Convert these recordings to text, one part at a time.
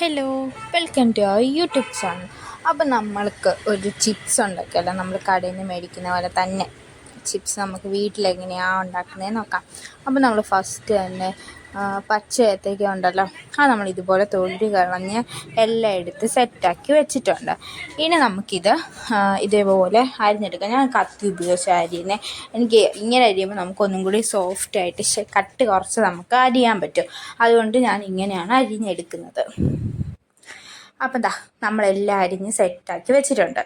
Hello welcome to our YouTube channel അപ്പോൾ നമ്മൾക്ക് ഒരു ചിപ്സ് ഉണ്ടാക്കിയല്ലോ നമ്മൾ കടയിൽ നിന്ന് മേടിക്കുന്ന പോലെ തന്നെ ചിപ്സ് നമുക്ക് വീട്ടിലെങ്ങനെയാണ് ഉണ്ടാക്കുന്നതെന്ന് നോക്കാം. അപ്പോൾ നമ്മൾ ഫസ്റ്റ് തന്നെ പച്ച ഏത്തയ്ക്ക ഉണ്ടല്ലോ. ആ നമ്മൾ ഇതുപോലെ തൊഴിൽ കളഞ്ഞ് എല്ലാം എടുത്ത് സെറ്റാക്കി വെച്ചിട്ടുണ്ട്. ഇനി നമുക്കിത് ഇതേപോലെ അരിഞ്ഞെടുക്കാം. ഞാൻ കത്തി ഉപയോഗിച്ച് അരിയുന്നത് എനിക്ക് ഇങ്ങനെ അരിയുമ്പോൾ നമുക്കൊന്നും കൂടി സോഫ്റ്റായിട്ട് കട്ട് കുറച്ച് നമുക്ക് അരിയാൻ പറ്റും. അതുകൊണ്ട് ഞാൻ ഇങ്ങനെയാണ് അരിഞ്ഞെടുക്കുന്നത്. അപ്പം ദാ നമ്മളെല്ലാം അരിഞ്ഞ് സെറ്റാക്കി വെച്ചിട്ടുണ്ട്.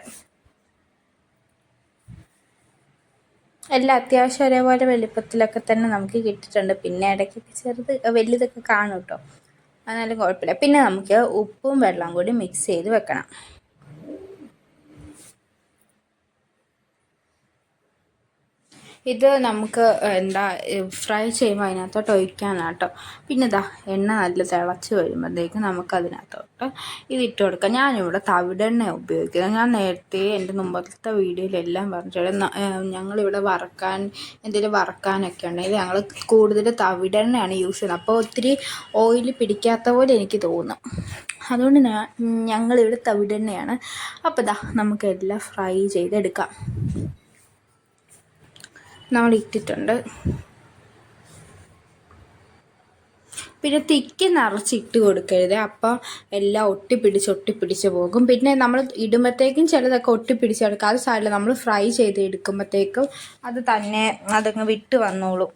എല്ലാം അത്യാവശ്യം ഒരേപോലെ വലിപ്പത്തിലൊക്കെ തന്നെ നമുക്ക് കിട്ടിയിട്ടുണ്ട്. പിന്നെ ഇടയ്ക്കൊക്കെ ചെറുത് വലുതൊക്കെ കാണും കേട്ടോ. എന്നാലും കുഴപ്പമില്ല. പിന്നെ നമുക്ക് ഉപ്പും വെള്ളം കൂടി മിക്സ് ചെയ്ത് വെക്കണം. ഇത് നമുക്ക് എന്താ ഫ്രൈ ചെയ്യുമ്പോൾ അതിനകത്തോട്ട് ഒഴിക്കാനാണ് കേട്ടോ പിന്നെ ഇതാ എണ്ണ നല്ല തിളച്ച് വരുമ്പോഴത്തേക്ക് നമുക്ക് അതിനകത്തോട്ട് ഇത് ഇട്ട് കൊടുക്കാം. ഞാനിവിടെ തവിടെണ്ണ ഉപയോഗിക്കുന്നത്. ഞാൻ നേരത്തെ എന്റെ മുമ്പത്തെ വീഡിയോയിലെല്ലാം പറഞ്ഞിട്ടുണ്ട് ഞങ്ങളിവിടെ വറക്കാൻ എന്തെങ്കിലും വറക്കാനൊക്കെ ഉണ്ടെങ്കിൽ ഞങ്ങൾ കൂടുതൽ തവിടെണ്ണയാണ് യൂസ് ചെയ്യുന്നത്. അപ്പോൾ ഒത്തിരി ഓയിൽ പിടിക്കാത്ത പോലെ എനിക്ക് തോന്നും. അതുകൊണ്ട് ഞാൻ ഞങ്ങളിവിടെ തവിടെണ്ണയാണ്. അപ്പോൾ ഇതാ നമുക്ക് എല്ലാം ഫ്രൈ ചെയ്തെടുക്കാം. നമ്മൾ ഇട്ടിട്ടുണ്ട് പിന്നെ തിക്കി നിറച്ച് ഇട്ട് കൊടുക്കരുത്. അപ്പം എല്ലാം ഒട്ടിപ്പിടിച്ച് ഒട്ടിപ്പിടിച്ച് പോകും. പിന്നെ നമ്മൾ ഇടുമ്പോഴത്തേക്കും ചിലതൊക്കെ ഒട്ടിപ്പിടിച്ച് എടുക്കുക അത് സാരില്ല നമ്മൾ ഫ്രൈ ചെയ്ത് എടുക്കുമ്പോഴത്തേക്കും അത് തന്നെ അതങ്ങ് വിട്ട് വന്നോളും.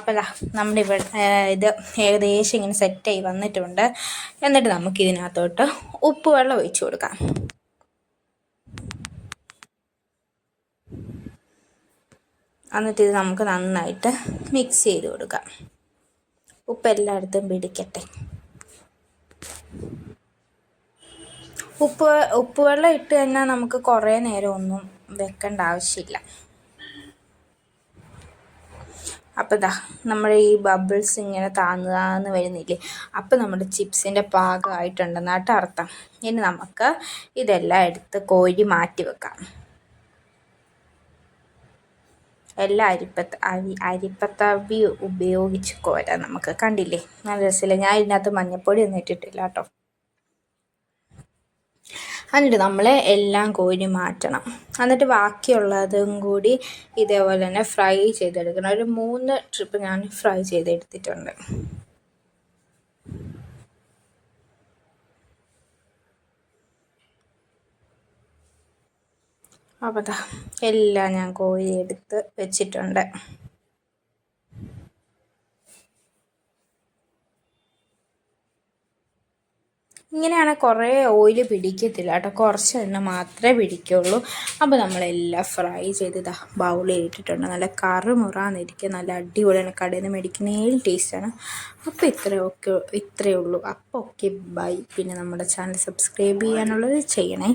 അപ്പോൾ ദാ നമ്മുടെ ഇവിടെ ഇത് ഏകദേശം ഇങ്ങനെ സെറ്റായി വന്നിട്ടുണ്ട്. എന്നിട്ട് നമുക്ക് ഇതിനകത്തോട്ട് ഉപ്പ് വെള്ളം ഒഴിച്ച് കൊടുക്കാം. എന്നിട്ട് ഇത് നമുക്ക് നന്നായിട്ട് മിക്സ് ചെയ്ത് കൊടുക്കാം. ഉപ്പ് എല്ലായിടത്തും പിടിക്കട്ടെ. ഉപ്പ് ഉപ്പ് വെള്ളം ഇട്ട് കഴിഞ്ഞാൽ നമുക്ക് കുറേ നേരം ഒന്നും വെക്കേണ്ട ആവശ്യമില്ല. അപ്പോൾ ഇതാ നമ്മുടെ ഈ ബബിൾസ് ഇങ്ങനെ താന്ന് വരുന്നില്ലേ? അപ്പോൾ നമ്മുടെ ചിപ്സിന്റെ പാകമായിട്ടുണ്ടെന്നായിട്ട് അർത്ഥം. ഇനി നമുക്ക് ഇതെല്ലാം എടുത്ത് കോരി മാറ്റി വെക്കാം. എല്ലാ അരിപ്പത്ത അരി അരിപ്പത്തവി ഉപയോഗിച്ച് കോരാം. നമുക്ക് കണ്ടില്ലേ? നല്ല രസമില്ല ഞാൻ ഇതിനകത്ത് മഞ്ഞപ്പൊടി ഒന്നും ഇട്ടിട്ടില്ല കേട്ടോ. എന്നിട്ട് നമ്മൾ എല്ലാം കോരി മാറ്റണം. എന്നിട്ട് ബാക്കിയുള്ളതും കൂടി ഇതേപോലെ തന്നെ ഫ്രൈ ചെയ്തെടുക്കണം. ഒരു മൂന്ന് ട്രിപ്പ് ഞാൻ ഫ്രൈ ചെയ്തെടുത്തിട്ടുണ്ട്. അപ്പോൾ എല്ലാം ഞാൻ കോഴി എടുത്ത് വെച്ചിട്ടുണ്ട്. ഇങ്ങനെയാണ് കുറേ ഓയിൽ പിടിക്കത്തില്ല കേട്ടോ. കുറച്ച് തന്നെ മാത്രമേ പിടിക്കുള്ളൂ. അപ്പോൾ നമ്മളെല്ലാം ഫ്രൈ ചെയ്ത് ഇതാ ബൗളിൽ ഇട്ടിട്ടുണ്ട്. നല്ല കറുമുറാന്നിരിക്കുക നല്ല അടിപൊളിയാണ്. കടയിൽ നിന്ന് മേടിക്കുന്നതിൽ ടേസ്റ്റാണ് അപ്പോൾ ഇത്രയൊക്കെ ഇത്രയേ ഉള്ളൂ. അപ്പോൾ ഓക്കെ ബൈ പിന്നെ നമ്മുടെ ചാനൽ സബ്സ്ക്രൈബ് ചെയ്യാനുള്ളത് ചെയ്യണേ.